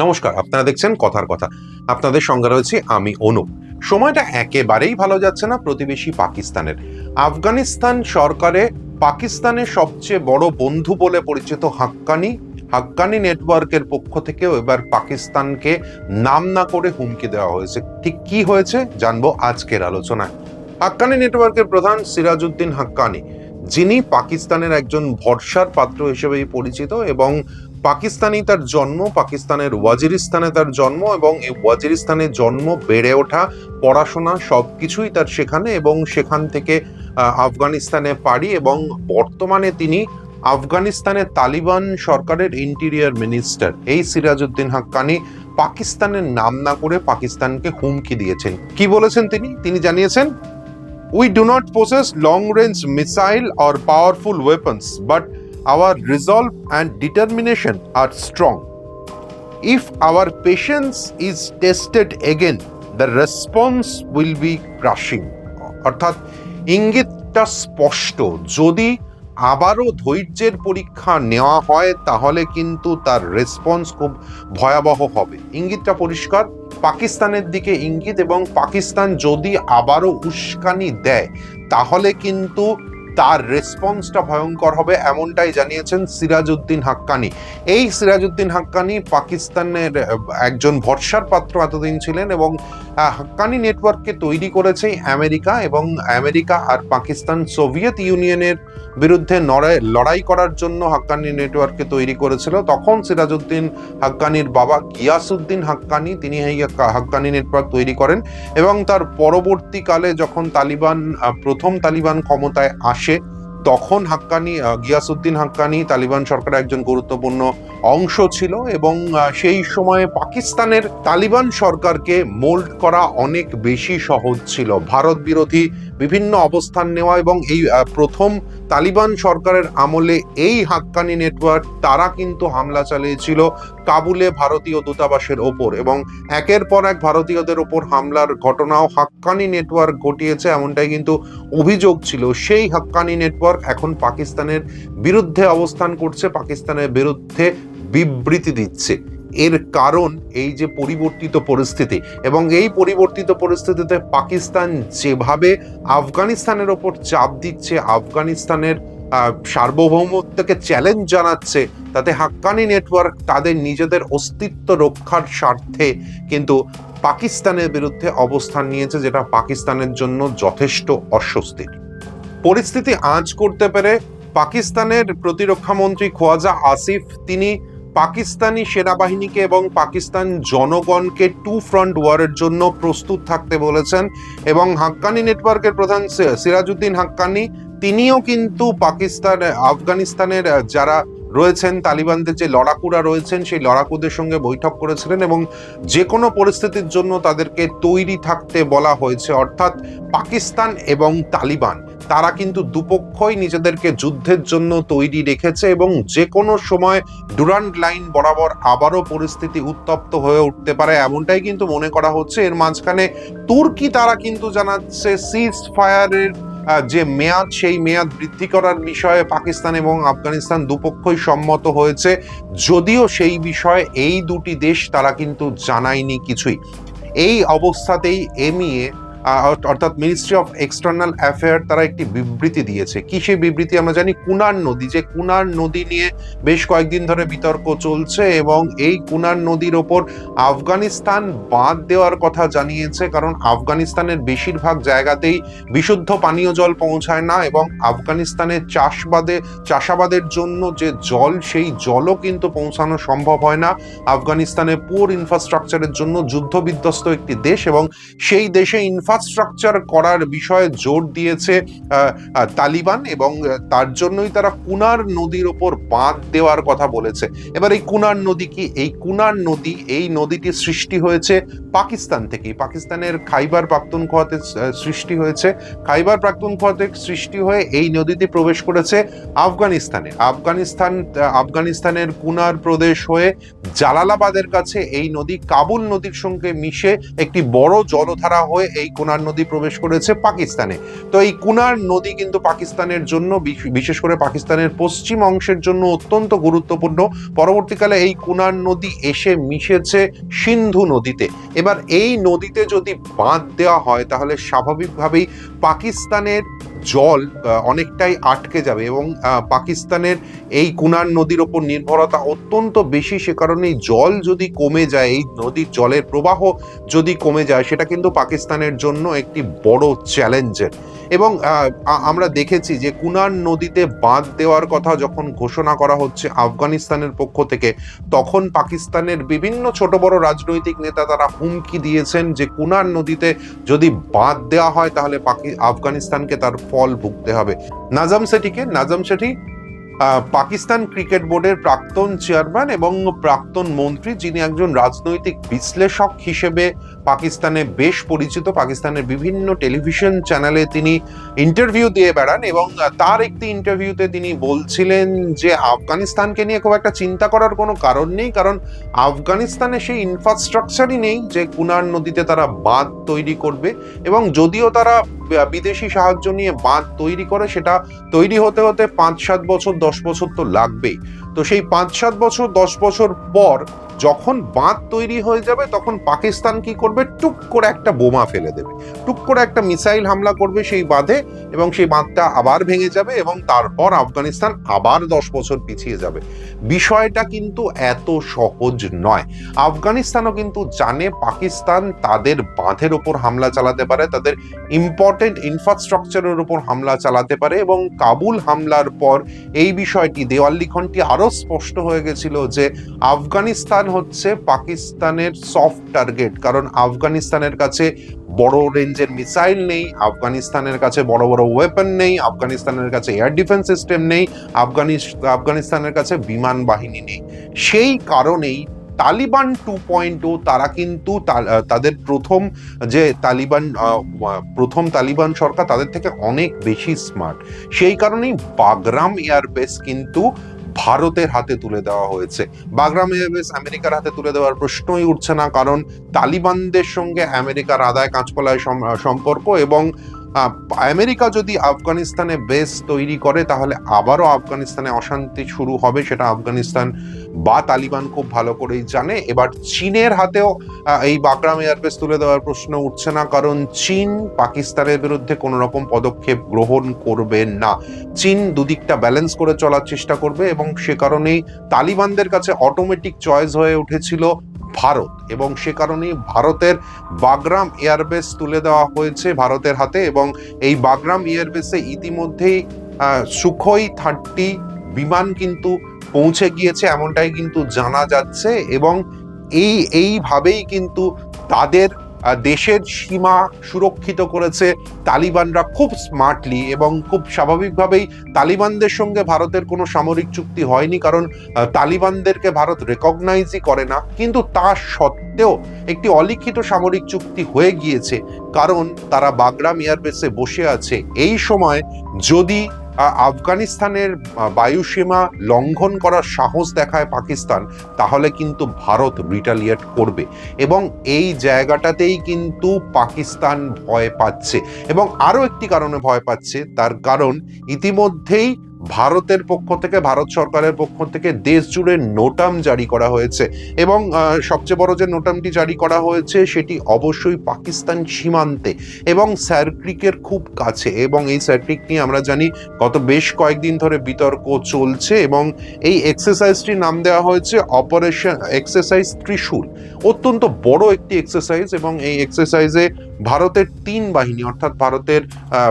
নমস্কার, আপনারা দেখছেন কথার কথা। আপনাদের সঙ্গে রয়েছে আমি অনুপ সময়টা একেবারেই ভালো যাচ্ছে না প্রতিবেশী পাকিস্তানের। আফগানিস্তান সরকারে পাকিস্তানের সবচেয়ে বড় বন্ধু বলে পরিচিত হাক্কানি হাক্কানি নেটওয়ার্কের পক্ষ থেকেও এবার পাকিস্তানকে নাম না করে হুমকি দেওয়া হয়েছে। ঠিক কি হয়েছে জানব আজকের আলোচনায়। হাক্কানি নেটওয়ার্কের প্রধান সিরাজউদ্দিন হাক্কানি, যিনি পাকিস্তানের একজন ভরসার পাত্র হিসেবেই পরিচিত এবং পাকিস্তানি তার জন্ম, পাকিস্তানের ওয়াজিরিস্তানে তার জন্ম এবং এই ওয়াজিরিস্তানে জন্ম বেড়ে ওঠা, পড়াশোনা সব কিছুই তার সেখানে এবং সেখান থেকে আফগানিস্তানে পাড়ি এবং বর্তমানে তিনি আফগানিস্তানের তালিবান সরকারের ইন্টেরিয়ার মিনিস্টার। এই সিরাজউদ্দিন হাক্কানি পাকিস্তানের নাম না করে পাকিস্তানকে হুমকি দিয়েছেন। কি বলেছেন তিনি? তিনি জানিয়েছেন we do not possess long range missile or powerful weapons but our resolve and determination are strong. If our patience is tested again, the response will be crushing. অর্থাৎ ইঙ্গিতটা স্পষ্ট যদি আবারও ধৈর্যের পরীক্ষা নেওয়া হয় তাহলে কিন্তু তার রেসপন্স খুব ভয়াবহ হবে ইঙ্গিতটা পরিষ্কার পাকিস্তানের দিকে ইঙ্গিত এবং পাকিস্তান যদি আবারও উস্কানি দেয় তাহলে কিন্তু তার রেসপন্সটা ভয়ঙ্কর হবে, এমনটাই জানিয়েছেন সিরাজউদ্দিন হাক্কানি। এই সিরাজউদ্দিন হাক্কানি পাকিস্তানের একজন ভরসার পাত্র এতদিন ছিলেন এবং হাক্কানি নেটওয়ার্ককে তৈরি করেছে আমেরিকা এবং আমেরিকা আর পাকিস্তান সোভিয়েত ইউনিয়নের বিরুদ্ধে লড়াই করার জন্য হাক্কানি নেটওয়ার্ককে তৈরি করেছিল। তখন সিরাজউদ্দিন হাক্কানির বাবা গিয়াসউদ্দিন হাক্কানি, তিনি এই হাক্কানি নেটওয়ার্ক তৈরি করেন এবং তার পরবর্তীকালে যখন তালিবান প্রথম তালিবান ক্ষমতায় আসে shit. তখন হাক্কানি গিয়াসুদ্দিন হাক্কানি তালিবান সরকারের একজন গুরুত্বপূর্ণ অংশ ছিল এবং সেই সময়ে পাকিস্তানের তালিবান সরকারকে মোল্ড করা অনেক বেশি সহজ ছিল। ভারত বিরোধী বিভিন্ন অবস্থান নেওয়া এবং এই প্রথম তালিবান সরকারের আমলে এই হাক্কানি নেটওয়ার্ক তারা কিন্তু হামলা চালিয়েছিল কাবুলে ভারতীয় দূতাবাসের ওপর এবং একের পর এক ভারতীয়দের ওপর হামলার ঘটনাও হাক্কানি নেটওয়ার্ক ঘটিয়েছে এমনটাই কিন্তু অভিযোগ ছিল। সেই হাক্কানি নেটওয়ার্ক এখন পাকিস্তানের বিরুদ্ধে অবস্থান করছে, পাকিস্তানের বিরুদ্ধে বিবৃতি দিচ্ছে। এর কারণ এই যে পরিবর্তিত পরিস্থিতি এবং এই পরিবর্তিত পরিস্থিতিতে পাকিস্তান যেভাবে আফগানিস্তানের ওপর চাপ দিচ্ছে, আফগানিস্তানের সার্বভৌমত্বকে চ্যালেঞ্জ জানাচ্ছে, তাতে হাক্কানি নেটওয়ার্ক তাদের নিজেদের অস্তিত্ব রক্ষার স্বার্থে কিন্তু পাকিস্তানের বিরুদ্ধে অবস্থান নিয়েছে, যেটা পাকিস্তানের জন্য যথেষ্ট অস্বস্তির। পরিস্থিতি আঁচ করতে পেরে পাকিস্তানের প্রতিরক্ষা মন্ত্রী খোয়াজা আসিফ, তিনি পাকিস্তানি সেনাবাহিনীকে এবং পাকিস্তান জনগণকে টু ফ্রন্ট ওয়ারের জন্য প্রস্তুত থাকতে বলেছেন। এবং হাক্কানি নেটওয়ার্কের প্রধান সিরাজউদ্দিন হাক্কানি, তিনিও কিন্তু পাকিস্তান, আফগানিস্তানের যারা রয়েছেন, তালিবানদের যে লড়াকুরা রয়েছেন, সেই লড়াকুদের সঙ্গে বৈঠক করেছিলেন এবং যে কোনো পরিস্থিতির জন্য তাদেরকে তৈরি থাকতে বলা হয়েছে। অর্থাৎ পাকিস্তান এবং তালিবান। তারা কিন্তু দুপক্ষই নিজেদেরকে যুদ্ধের জন্য তৈরি রেখেছে এবং যে কোনো সময় ডুরান্ড লাইন বরাবর আবারও পরিস্থিতি উত্তপ্ত হয়ে উঠতে পারে, এমনটাই কিন্তু মনে করা হচ্ছে। এর মাঝখানে তুর্কি তারা কিন্তু জানাচ্ছে সিজ ফায়ারের যে মেয়াদ, সেই মেয়াদ বৃদ্ধি করার বিষয়ে পাকিস্তান এবং আফগানিস্তান দুপক্ষই সম্মত হয়েছে। যদিও সেই বিষয়ে এই দুটি দেশ তারা কিন্তু জানায়নি কিছুই। এই অবস্থাতেই এমিয়ে অর্থাৎ মিনিস্ট্রি অফ এক্সটার্নাল অ্যাফেয়ার তারা একটি বিবৃতি দিয়েছে। কি সেই বিবৃতি আমরা জানি? কুনার নদী। যে কুনার নদী নিয়ে বেশ কয়েকদিন ধরে বিতর্ক চলছে এবং এই কুনার নদীর ওপর আফগানিস্তান বাঁধ দেওয়ার কথা জানিয়েছে, কারণ আফগানিস্তানের বেশিরভাগ জায়গাতেই বিশুদ্ধ পানীয় জল পৌঁছায় না এবং আফগানিস্তানের চাষবাদে, চাষাবাদের জন্য যে জল, সেই জলও কিন্তু পৌঁছানো সম্ভব হয় না। আফগানিস্তানে পুর ইনফ্রাস্ট্রাকচারের জন্য যুদ্ধবিধ্বস্ত একটি দেশ এবং সেই দেশে ইনফ্রাস্ট্রাকচার করার বিষয়ে জোর দিয়েছে তালিবান এবং তার জন্যই তারা কুনার নদীর ওপর বাঁধ দেওয়ার কথা বলেছে। এবার এই কুনার নদী কি? এই কুনার নদী, এই নদীটি সৃষ্টি হয়েছে পাকিস্তান থেকে পাকিস্তানের খাইবার পাখতুনখোয়াতে সৃষ্টি হয়েছে। খাইবার পাখতুনখোয়াতে সৃষ্টি হয়ে এই নদীতে প্রবেশ করেছে আফগানিস্তানে। আফগানিস্তান আফগানিস্তানের কুনার প্রদেশ হয়ে জালালাবাদের কাছে এই নদী, কাবুল নদীর সঙ্গে মিশে একটি বড় জলধারা হয়ে এই কুনার নদী প্রবেশ করেছে পাকিস্তানে। তো এই কুনার নদী কিন্তু পাকিস্তানের জন্য বিশেষ করে পাকিস্তানের পশ্চিম অংশের জন্য অত্যন্ত গুরুত্বপূর্ণ। পরবর্তীকালে এই কুনার নদী এসে মিশেছে সিন্ধু নদীতে। এবার এই নদীতে যদি বাঁধ দেওয়া হয়, তাহলে স্বাভাবিকভাবেই পাকিস্তানের জল অনেকটাই আটকে যাবে এবং পাকিস্তানের এই কুনার নদীর ওপর নির্ভরতা অত্যন্ত বেশি। সে কারণেই জল যদি কমে যায়, এই নদীর জলের প্রবাহ যদি কমে যায়, সেটা কিন্তু পাকিস্তানের জন্য একটি বড় চ্যালেঞ্জের। এবং আমরা দেখেছি যে কুনার নদীতে বাঁধ দেওয়ার কথা যখন ঘোষণা করা হচ্ছে আফগানিস্তানের পক্ষ থেকে, তখন পাকিস্তানের বিভিন্ন ছোট বড় রাজনৈতিক নেতা তারা হুমকি দিয়েছেন যে কুনার নদীতে যদি বাঁধ দেওয়া হয়, তাহলে পাকি, আফগানিস্তানকে তার ফল ভুগতে হবে। নাজাম সেটিকে, নাজাম সেটি পাকিস্তান ক্রিকেট বোর্ডের প্রাক্তন চেয়ারম্যান এবং প্রাক্তন মন্ত্রী যিনি একজন রাজনৈতিক বিশ্লেষক হিসেবে পাকিস্তানে বেশ পরিচিত, পাকিস্তানের বিভিন্ন টেলিভিশন চ্যানেলে তিনি ইন্টারভিউ দিয়ে বেড়ান এবং তার একটি ইন্টারভিউতে তিনি বলছিলেন যে, আফগানিস্তানকে নিয়ে খুব একটা চিন্তা করার কোনো কারণ নেই, কারণ আফগানিস্তানে সেই ইনফ্রাস্ট্রাকচারই নেই যে, কুনার নদীতে তারা বাঁধ তৈরি করবে এবং যদিও তারা বিদেশি সাহায্য নিয়ে বাঁধ তৈরি করে, সেটা তৈরি হতে হতে পাঁচ সাত বছর, দশ বছর তো লাগবেই। তো সেই পাঁচ, সাত বছর, দশ বছর পর যখন বাঁধ তৈরি হয়ে যাবে, তখন পাকিস্তান কি করবে? টুক করে একটা বোমা ফেলে দেবে। টুক করে একটা মিসাইল হামলা করবে সেই বাঁধে এবং সেই বাঁধটা আবার ভেঙে যাবে এবং তারপর আফগানিস্তান আবার দশ বছর পিছিয়ে যাবে। বিষয়টা কিন্তু এত সহজ নয়। আফগানিস্তানও কিন্তু জানে পাকিস্তান তাদের বাঁধের ওপর হামলা চালাতে পারে, তাদের ইম্পর্টেন্ট ইনফ্রাস্ট্রাকচারের ওপর হামলা চালাতে পারে এবং কাবুল হামলার পর এই বিষয়টি দেওয়াল লিখনটি আরও স্পষ্ট হয়ে গেছিল যে আফগানিস্তান হচ্ছে পাকিস্তানের সফট টার্গেট কারণ আফগানিস্তানের কাছে বড় রেঞ্জের মিসাইল নেই, আফগানিস্তানের কাছে বড় বড় ওয়েপন নেই, আফগানিস্তানের কাছে এয়ার ডিফেন্স সিস্টেম নেই, আফগানিস, আফগানিস্তানের কাছে বিমান বাহিনী নেই। সেই কারণেই তালিবান টু পয়েন্ট তারা কিন্তু তাদের প্রথম যে তালিবান প্রথম তালিবান সরকার তাদের থেকে অনেক বেশি স্মার্ট সেই কারণেই বাগরাম এয়ারবেস কিন্তু ভারতের হাতে তুলে দেওয়া হয়েছে। বাগরাম এয়ারবেস আমেরিকার হাতে তুলে দেওয়ার প্রশ্নই উঠছে না, কারণ তালিবানদের সঙ্গে আমেরিকার আদায় কাঁচকলায় সম্পর্ক এবং আমেরিকা যদি আফগানিস্তানে বেস তৈরি করে, তাহলে আবারও আফগানিস্তানে অশান্তি শুরু হবে, সেটা আফগানিস্তান বা তালিবান খুব ভালো করেই জানে। এবার চীনের হাতেও এই বাগরাম এয়ারবেস তুলে দেওয়ার প্রশ্ন উঠছে না, কারণ চীন পাকিস্তানের বিরুদ্ধে কোনো রকম পদক্ষেপ গ্রহণ করবে না। চীন দুদিকটা ব্যালেন্স করে চলার চেষ্টা করবে এবং সে কারণেই তালিবানদের কাছে অটোমেটিক চয়েস হয়ে উঠেছিল ভারত এবং সে কারণে ভারতের বাগরাম এয়ারবেস তুলে দেওয়া হয়েছে ভারতের হাতে এবং এই বাগরাম এয়ারবেসে ইতিমধ্যেই সুখই থার্টি বিমান কিন্তু পৌঁছে গিয়েছে এমনটাই কিন্তু জানা যাচ্ছে এবং এই, এইভাবেই কিন্তু তাদের দেশের সীমা সুরক্ষিত করেছে তালিবানরা খুব স্মার্টলি এবং খুব স্বাভাবিকভাবেই তালিবানদের সঙ্গে ভারতের কোনো সামরিক চুক্তি হয়নি কারণ তালিবানদেরকে ভারত রেকগনাইজই করে না। কিন্তু তা সত্ত্বেও একটি অলিখিত সামরিক চুক্তি হয়ে গিয়েছে। কারণ তারা বাগরাম এয়ারবেসে বসে আছে। এই সময় যদি আফগানিস্তানের বায়ুসীমা লঙ্ঘন করার সাহস দেখায় পাকিস্তান, তাহলে কিন্তু ভারত রিটালিয়েট করবে। এবং এই জায়গাটাতেই কিন্তু পাকিস্তান ভয় পাচ্ছে। এবং আরও একটি কারণে ভয় পাচ্ছে, তার কারণ ইতিমধ্যেই ভারতের পক্ষ থেকে, ভারত সরকারের পক্ষ থেকে দেশ জুড়ে নোটাম জারি করা হয়েছে। এবং সবচেয়ে বড় যে নোটামটি জারি করা হয়েছে, সেটি অবশ্যই পাকিস্তান সীমান্তে এবং স্যারক্রিকের খুব কাছে। এবং এই স্যারক্রিক নিয়ে আমরা জানি, গত বেশ কয়েকদিন ধরে বিতর্ক চলছে এবং এই এক্সারসাইজটির নাম দেওয়া হয়েছে অপারেশন এক্সারসাইজ ত্রিশূল। অত্যন্ত বড় একটি এক্সারসাইজ এবং এই এক্সারসাইজে ভারতের তিন বাহিনী, অর্থাৎ ভারতের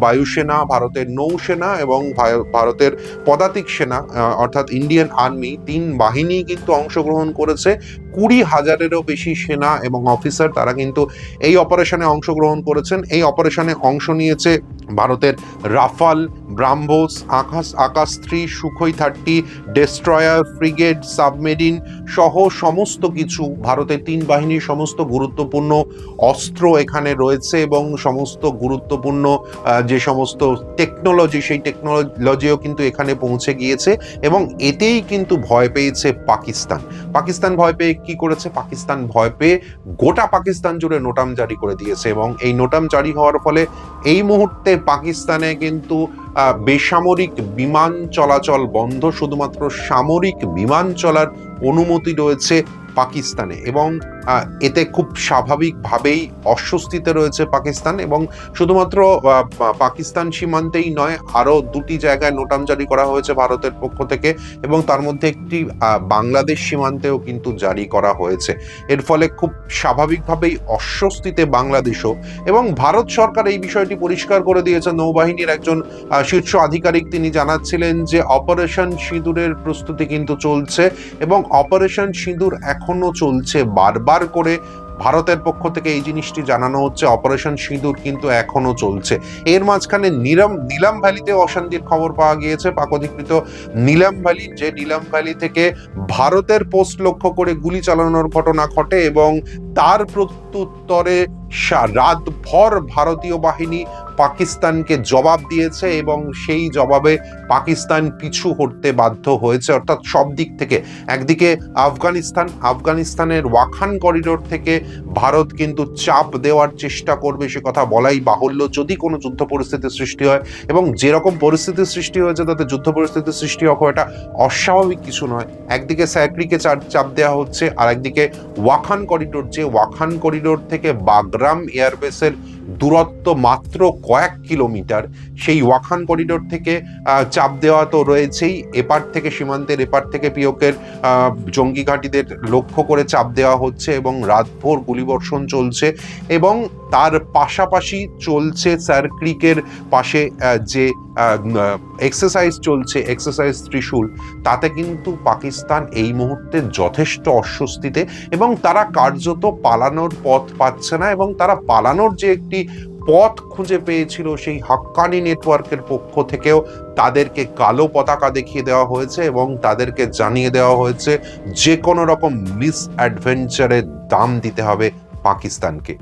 বায়ুসেনা, ভারতের নৌসেনা এবং ভায়- ভারতের পদাতিক সেনা অর্থাৎ ইন্ডিয়ান আর্মি তিন বাহিনী কিন্তু অংশগ্রহণ করেছে। কুড়ি হাজারেরও বেশি সেনা এবং অফিসার তারা কিন্তু এই অপারেশনে অংশগ্রহণ করেছেন। এই অপারেশনে অংশ নিয়েছে ভারতের Rafale, BrahMos, Akash Akash three Sukhoi thirty, destroyer frigate submarine সহ সমস্ত কিছু ভারতের তিন বাহিনীর সমস্ত গুরুত্বপূর্ণ অস্ত্র এখানে রয়েছে এবং সমস্ত গুরুত্বপূর্ণ যে সমস্ত টেকনোলজি সেই টেকনোলজিও কিন্তু এখানে পৌঁছে গিয়েছে এবং এতেই কিন্তু ভয় পেয়েছে পাকিস্তান। পাকিস্তান ভয় পেয়ে কী করেছে? পাকিস্তান ভয় পেয়ে গোটা পাকিস্তান জুড়ে নোটাম জারি করে দিয়েছে এবং এই নোটাম জারি হওয়ার ফলে এই মুহূর্তে পাকিস্তানে কিন্তু বেসামরিক বিমান চলাচল বন্ধ। শুধুমাত্র সামরিক বিমান চলার অনুমতি রয়েছে পাকিস্তানে। এবং এতে খুব স্বাভাবিকভাবেই অস্বস্তিতে রয়েছে পাকিস্তান এবং শুধুমাত্র পাকিস্তান সীমান্তেই নয়, আরও দুটি জায়গায় নোটাম জারি করা হয়েছে ভারতের পক্ষ থেকে এবং তার মধ্যে একটি বাংলাদেশ সীমান্তেও কিন্তু জারি করা হয়েছে। এর ফলে খুব স্বাভাবিকভাবেই অস্বস্তিতে বাংলাদেশও এবং ভারত সরকার এই বিষয়টি পরিষ্কার করে দিয়েছে নৌবাহিনীর একজন শীর্ষ আধিকারিক তিনি জানাচ্ছিলেন যে অপারেশন সিঁদুরের প্রস্তুতি কিন্তু চলছে এবং অপারেশন সিঁদুর এখনও চলছে বারবার। করে ভারতের পক্ষ থেকে এই জিনিসটি জানানো হচ্ছে। অপারেশন সিঁদুর কিন্তু এখনও চলছে। এর মাঝখানে নিলাম নিলাম ভ্যালিতে অশান্তির খবর পাওয়া গিয়েছে। পাক অধিকৃত নিলাম ভ্যালি, যে নিলাম ভ্যালি থেকে ভারতের পোস্ট লক্ষ্য করে গুলি চালানোর ঘটনা ঘটে এবং তার প্রত্যুত্তরে রাতভর ভারতীয় বাহিনী পাকিস্তানকে জবাব দিয়েছে এবং সেই জবাবে পাকিস্তান পিছু হটতে বাধ্য হয়েছে। অর্থাৎ সব দিক থেকে একদিকে আফগানিস্তান, আফগানিস্তানের ওয়াখান করিডোর থেকে ভারত কিন্তু চাপ দেওয়ার চেষ্টা করবে, সে কথা বলাই বাহুল্য। যদি কোনো যুদ্ধ পরিস্থিতির সৃষ্টি হয় এবং যেরকম পরিস্থিতির সৃষ্টি হয়েছে তাতে যুদ্ধ পরিস্থিতির সৃষ্টি হওয়া এটা অস্বাভাবিক কিছু নয়। একদিকে স্যাক্রিকে চাপ- চাপ দেওয়া হচ্ছে আর একদিকে ওয়াখান করিডোর, যে ওয়াখান করিডোর থেকে বাগরাম এয়ারবেসের দূরত্ব মাত্র কয়েক কিলোমিটার, সেই ওয়াখান করিডোর থেকে চাপ দেওয়া তো রয়েছেই। এপার থেকে সীমান্তের, এপার থেকে পিওকের জঙ্গি ঘাঁটিদের লক্ষ্য করে চাপ দেওয়া হচ্ছে এবং রাতভর গুলিবর্ষণ চলছে এবং তার পাশাপাশি চলছে স্যার ক্রিকের পাশে যে এক্সারসাইজ চলছে এক্সারসাইজ ত্রিশূল। তাতে কিন্তু পাকিস্তান এই মুহূর্তে যথেষ্ট অস্বস্তিতে এবং তারা কার্যত পালানোর পথ পাচ্ছে না এবং তারা পালানোর যে একটি পথ খুঁজে পেয়েছিল সেই হাক্কানি নেটওয়ার্কের পক্ষ থেকেও। তাদেরকে কালো পতাকা দেখিয়ে দেওয়া হয়েছে এবং তাদেরকে জানিয়ে দেওয়া হয়েছে, যে কোনো রকম মিস অ্যাডভেঞ্চারের দাম দিতে হবে পাকিস্তানকে।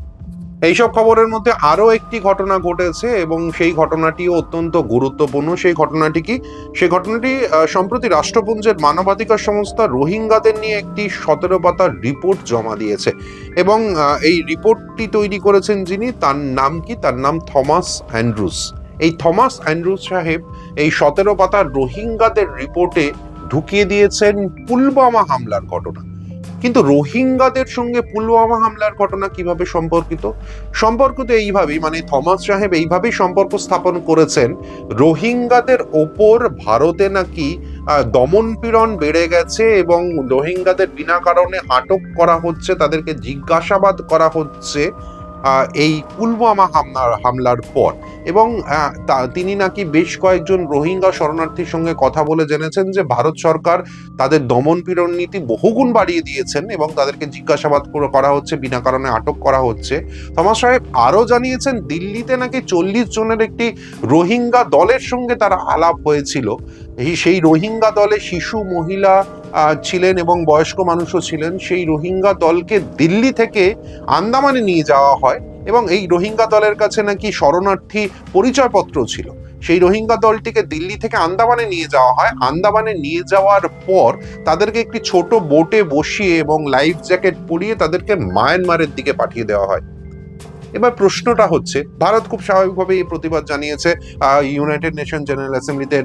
এইসব খবরের মধ্যে আরও একটি ঘটনা ঘটেছে এবং সেই ঘটনাটিও অত্যন্ত গুরুত্বপূর্ণ। সেই ঘটনাটি কি? সেই ঘটনাটি সম্প্রতি রাষ্ট্রপুঞ্জের মানবাধিকার সংস্থা রোহিঙ্গাদের নিয়ে একটি সতেরো পাতার রিপোর্ট জমা দিয়েছে এবং এই রিপোর্টটি তৈরি করেছেন যিনি, তার নাম কি? তার নাম থমাস অ্যান্ড্রুস এই থমাস অ্যান্ড্রুস সাহেব এই সতেরো পাতার রোহিঙ্গাদের রিপোর্টে ঢুকিয়ে দিয়েছেন পুলবামা হামলার ঘটনা কিন্তু রোহিঙ্গাদের সঙ্গে পুলওয়ামা হামলার ঘটনা কীভাবে সম্পর্কিত? সম্পর্ক তো এইভাবেই মানে থমাস সাহেব এইভাবেই সম্পর্ক স্থাপন করেছেন, রোহিঙ্গাদের ওপর ভারতে নাকি দমন পীড়ন বেড়ে গেছে এবং রোহিঙ্গাদের বিনা কারণে আটক করা হচ্ছে, তাদেরকে জিজ্ঞাসাবাদ করা হচ্ছে। এই পুলওয়ামা হামলার হামলার পর। এবং তিনি নাকি বেশ কয়েকজন রোহিঙ্গা শরণার্থীর সঙ্গে কথা বলে জেনেছেন যে, ভারত সরকার তাদের দমন পীড়ন নীতি বহুগুণ বাড়িয়ে দিয়েছেন এবং তাদেরকে জিজ্ঞাসাবাদ করা হচ্ছে, বিনা কারণে আটক করা হচ্ছে। থমাস সাহেব আরও জানিয়েছেন, দিল্লিতে নাকি চল্লিশ জনের একটি রোহিঙ্গা দলের সঙ্গে তারা আলাপ হয়েছিল। সেই রোহিঙ্গা দলে শিশু, মহিলা ছিলেন এবং বয়স্ক মানুষও ছিলেন, সেই রোহিঙ্গা দলকে দিল্লি থেকে আন্দামানে নিয়ে যাওয়া হয় এবং এই রোহিঙ্গা দলের কাছে নাকি শরণার্থী পরিচয়পত্র ছিল। সেই রোহিঙ্গা দলটিকে দিল্লি থেকে আন্দামানে নিয়ে যাওয়া হয়। আন্দামানে নিয়ে যাওয়ার পর তাদেরকে একটি ছোট বোটে বসিয়ে এবং লাইফ জ্যাকেট পরিয়ে তাদেরকে মায়ানমারের দিকে পাঠিয়ে দেওয়া হয়। এবার প্রশ্নটা হচ্ছে, ভারত খুব স্বাভাবিকভাবে এই প্রতিবাদ জানিয়েছে ইউনাইটেড নেশন জেনারেল অ্যাসেম্বলিতে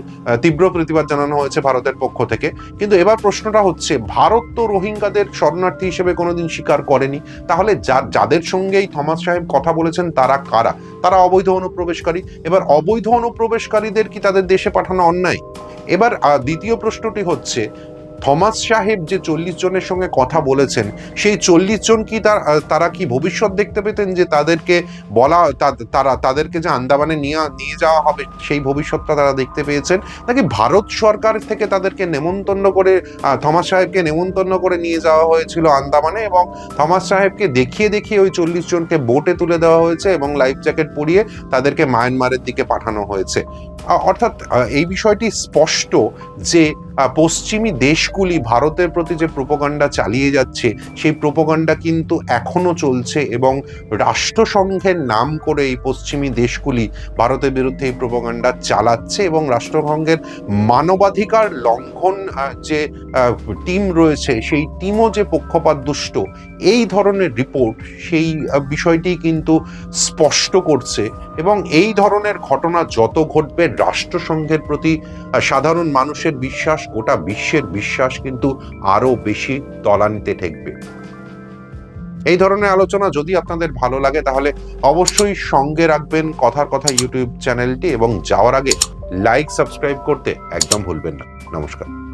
তীব্র প্রতিবাদ জানানো হয়েছে ভারতের পক্ষ থেকে। কিন্তু এবার প্রশ্নটা হচ্ছে, ভারত তো রোহিঙ্গাদের শরণার্থী হিসেবে কোনোদিন স্বীকার করেনি। তাহলে যাদের সঙ্গেই থমাস সাহেব কথা বলেছেন, তারা কারা? তারা অবৈধ অনুপ্রবেশকারী। এবার অবৈধ অনুপ্রবেশকারীদের কি তাদের দেশে পাঠানো অন্যায়? এবার দ্বিতীয় প্রশ্নটি হচ্ছে থমাস সাহেব যে চল্লিশ জনের সঙ্গে কথা বলেছেন, সেই চল্লিশ জন কি তার তারা কি ভবিষ্যৎ দেখতে পেতেন যে তাদেরকে বলা তারা, তাদেরকে যে আন্দামানে নিয়ে নিয়ে যাওয়া হবে, সেই ভবিষ্যৎটা তারা দেখতে পেয়েছেন? নাকি ভারত সরকার থেকে তাদেরকে নেমন্তন্ন করে থমাস সাহেবকে নেমন্তন্ন করে নিয়ে যাওয়া হয়েছিল আন্দামানে এবং থমাস সাহেবকে দেখিয়ে দেখিয়ে ওই চল্লিশ জনকে বোটে তুলে দেওয়া হয়েছে এবং লাইফ জ্যাকেট পরিয়ে তাদেরকে মায়ানমারের দিকে পাঠানো হয়েছে। অর্থাৎ এই বিষয়টি স্পষ্ট যে পশ্চিমী পশ্চিমী দেশগুলি ভারতের প্রতি যে প্রোপাগান্ডা চালিয়ে যাচ্ছে, সেই প্রোপাগান্ডা কিন্তু এখনও চলছে এবং রাষ্ট্রসংঘের নাম করে এই পশ্চিমী দেশগুলি ভারতের বিরুদ্ধে এই প্রোপাগান্ডা চালাচ্ছে এবং রাষ্ট্রসংঘের মানবাধিকার লঙ্ঘন যে টিম রয়েছে, সেই টিমও যে পক্ষপাত দুষ্ট, এই ধরনের রিপোর্ট সেই বিষয়টি কিন্তু স্পষ্ট করছে এবং এই ধরনের ঘটনা যত ঘটবে, রাষ্ট্রসংঘের প্রতি সাধারণ মানুষের বিশ্বাস গোটা বিশ্বের বিশ্বাস কিন্তু আরও বেশি তলানিতে ঠেকবে। এই ধরনের আলোচনা যদি আপনাদের ভালো লাগে, তাহলে অবশ্যই সঙ্গে রাখবেন কথার কথা ইউটিউব চ্যানেলটি এবং যাওয়ার আগে লাইক, সাবস্ক্রাইব করতে একদম ভুলবেন না। নমস্কার।